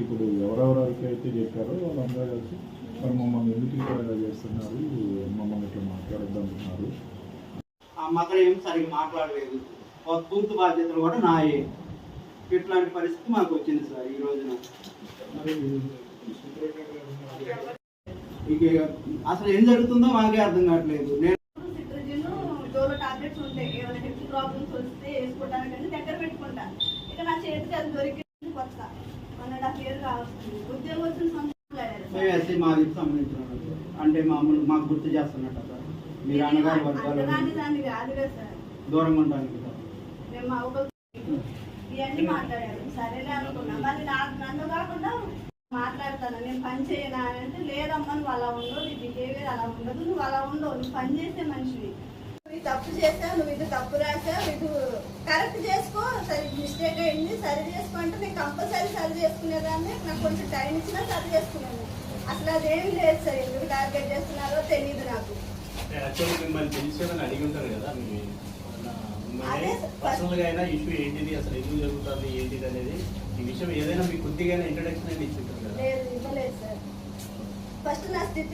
ఇప్పుడు ఎవరెవరికి అయితే చెప్పారో వాళ్ళందరూ కలిసి మరి మమ్మల్ని ఎందుకు ఇట్లా చేస్తున్నారు? మమ్మల్ని ఇట్లా మాట్లాడద్దంటున్నారు ఆ మగడు ఏం సరిగ్గా మాట్లాడలేదు. పూర్తి బాధ్యతలు కూడా నాయే. ఇట్లాంటి పరిస్థితి మాకు వచ్చింది సార్ ఈ రోజున. ఇక అసలు ఏం జరుగుతుందో మాకే అర్థం కావట్లేదు. నేను టాబ్లెట్స్ ఉంటాయి. ఏమైనా హెల్త్ ప్రాబ్లమ్స్ వస్తే వేసుకోవడానికి దగ్గర పెట్టుకుంటా ఇక నా చేతికి అది దొరికింది కొత్త. ఎస్సీ మాదికి సంబంధించిన. అంటే మామూలు మాకు గుర్తు చేస్తున్నట్ట సార్. మీరు అన్నగారి వర్గాలు దూరంగా ఉండడానికి మా ఇవన్నీ మాట్లాడారు. సరేలే అనుకున్నా. మళ్ళీ నాకు నన్ను కాకుండా మాట్లాడతాను. నేను పని చేయనా అని అంటే లేదమ్మా నువ్వు అలా ఉండవు. నీ బిహేవియర్ అలా ఉండదు. నువ్వు అలా ఉండవు. నువ్వు పని చేసే మనిషివి. నువ్వు తప్పు చేసావు. నువ్వు ఇది తప్పు రాసావు. ఇది కరెక్ట్ చేసుకో. సరి మిస్టేక్ అయింది సరి చేసుకో అంటే నేను కంపల్సరీ సరి చేసుకునేదాన్ని. నాకు కొంచెం టైం ఇచ్చినా సరి చేసుకునేది అసలు అదేం లేదు సార్ ఎందుకు టార్గెట్ చేస్తున్నారో తెలియదు నాకు. యాక్చువల్లీ మిమ్మల్ని తెలిసేదని అడిగి ఉంటారు కదా మీ అదే పర్సనల్గా అయినా ఇష్యూ ఏంటిది అసలు ఎందుకు జరుగుతుంది ఏంటిది అనేది ఈ విషయం ఏదైనా మీకు కొద్దిగా ఇంట్రడక్షన్ అనేది కదా. ఫస్ట్ నా స్థితి